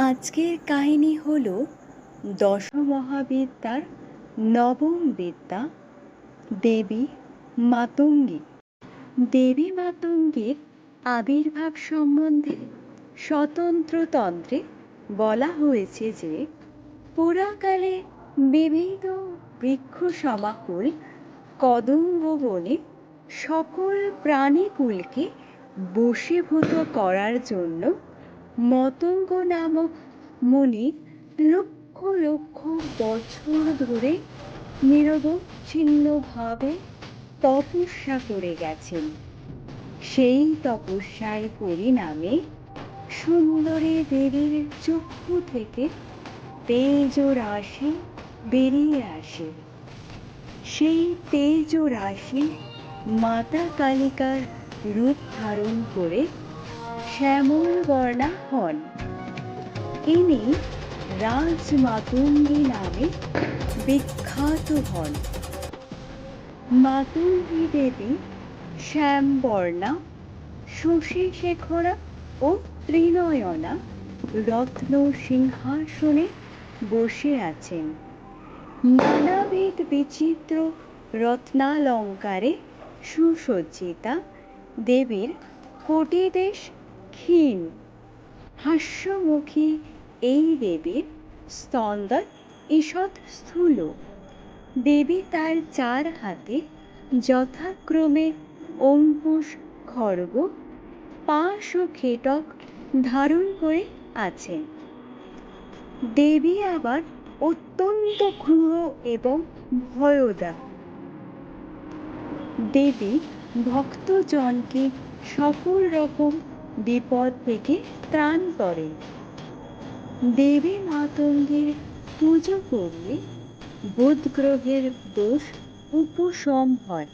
আজকের কাহিনী হল দশমহাবিদ্যার নবম বিদ্যা দেবী মাতঙ্গী। দেবী মাতঙ্গীর আবির্ভাব সম্বন্ধে স্বতন্ত্র তন্ত্রে বলা হয়েছে যে, পুরাকালে বিবিধ বৃক্ষ সমাকুল কদম্ব বনে সকল প্রাণীকুলকে বশীভূত করার জন্য মতঙ্গ নামক মুনি লক্ষ লক্ষ বছর ধরে নিরবচ্ছিন্নভাবে তপস্যা করে গেছেন। সেই তপস্যার পরিণামে সুন্দরী দেবীর চক্ষু থেকে তেজ রাশি বেরিয়ে আসে। সেই তেজ রাশি মাতা কালিকার রূপ ধারণ করে শ্যামল বর্ণা হন। ইনি রাজমাতঙ্গী নামে বিখ্যাত হন। মাতঙ্গী দেবী শ্যামবর্ণা শশীশেখরা ও ত্রিনয়না রত্ন সিংহাসনে বসে আছেন। নানাবিধ বিচিত্র রত্নালঙ্কারে সুসজ্জিতা দেবীর কটিদেশ ক্ষীণ হাস্যমুখী এই দেবীর স্তন্দন ঈষৎ স্থূল। দেবী তার চার হাতে যথাক্রমে অঙ্কুশ খড়গ, পাশ ও খেটক ধারণ করে আছেন। দেবী আবার অত্যন্ত ক্রূর এবং ভয়দা। দেবী ভক্তজনকে সকল রকম বিপদ থেকে ত্রাণ করে। দেবী মাতঙ্গের পুজো করলে বুধ গ্রহের দোষ উপশম হয়।